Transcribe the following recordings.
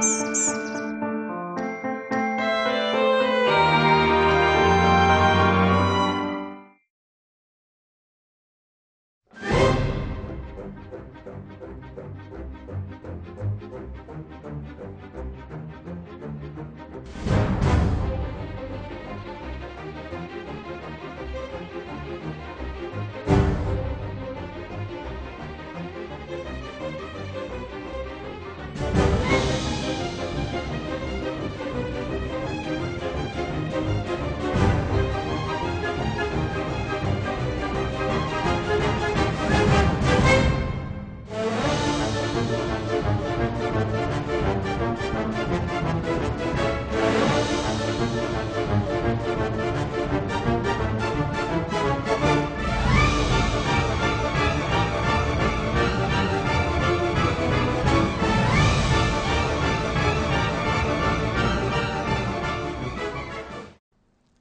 Música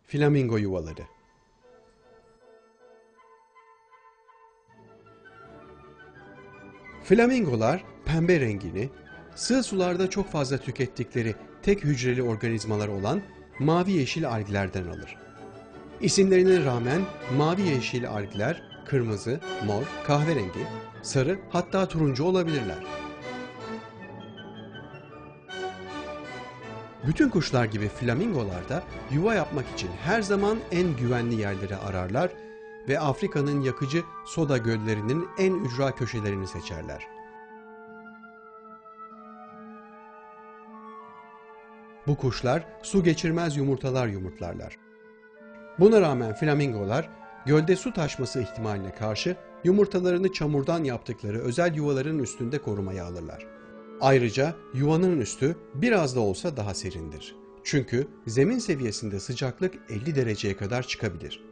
Flamingo yuvaları Flamingolar pembe rengini, sığ sularda çok fazla tükettikleri tek hücreli organizmalar olan mavi yeşil alglerden alır. İsimlerine rağmen mavi yeşil algler kırmızı, mor, kahverengi, sarı hatta turuncu olabilirler. Bütün kuşlar gibi flamingolar da yuva yapmak için her zaman en güvenli yerleri ararlar ve Afrika'nın yakıcı soda göllerinin en ücra köşelerini seçerler. Bu kuşlar su geçirmez yumurtalar yumurtlarlar. Buna rağmen flamingolar gölde su taşması ihtimaline karşı yumurtalarını çamurdan yaptıkları özel yuvaların üstünde korumaya alırlar. Ayrıca yuvanın üstü biraz da olsa daha serindir. Çünkü zemin seviyesinde sıcaklık 50 dereceye kadar çıkabilir.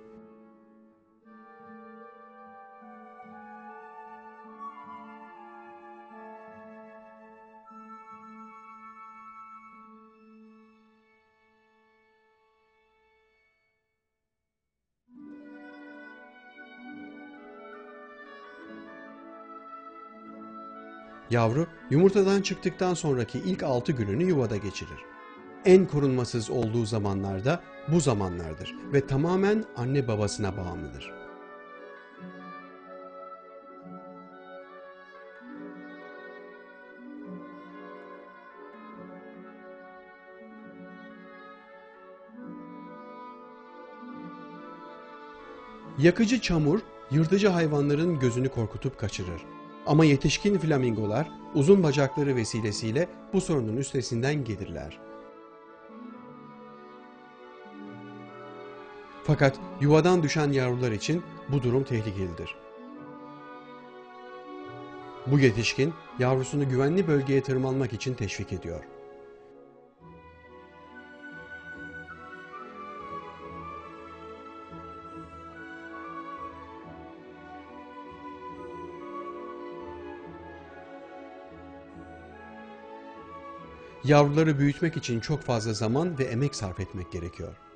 Yavru yumurtadan çıktıktan sonraki ilk 6 gününü yuvada geçirir. En korunmasız olduğu zamanlarda bu zamanlardır ve tamamen anne babasına bağımlıdır. Yakıcı çamur yırtıcı hayvanların gözünü korkutup kaçırır. Ama yetişkin flamingolar uzun bacakları vesilesiyle bu sorunun üstesinden gelirler. Fakat yuvadan düşen yavrular için bu durum tehlikelidir. Bu yetişkin yavrusunu güvenli bölgeye tırmanmak için teşvik ediyor. Yavruları büyütmek için çok fazla zaman ve emek sarf etmek gerekiyor.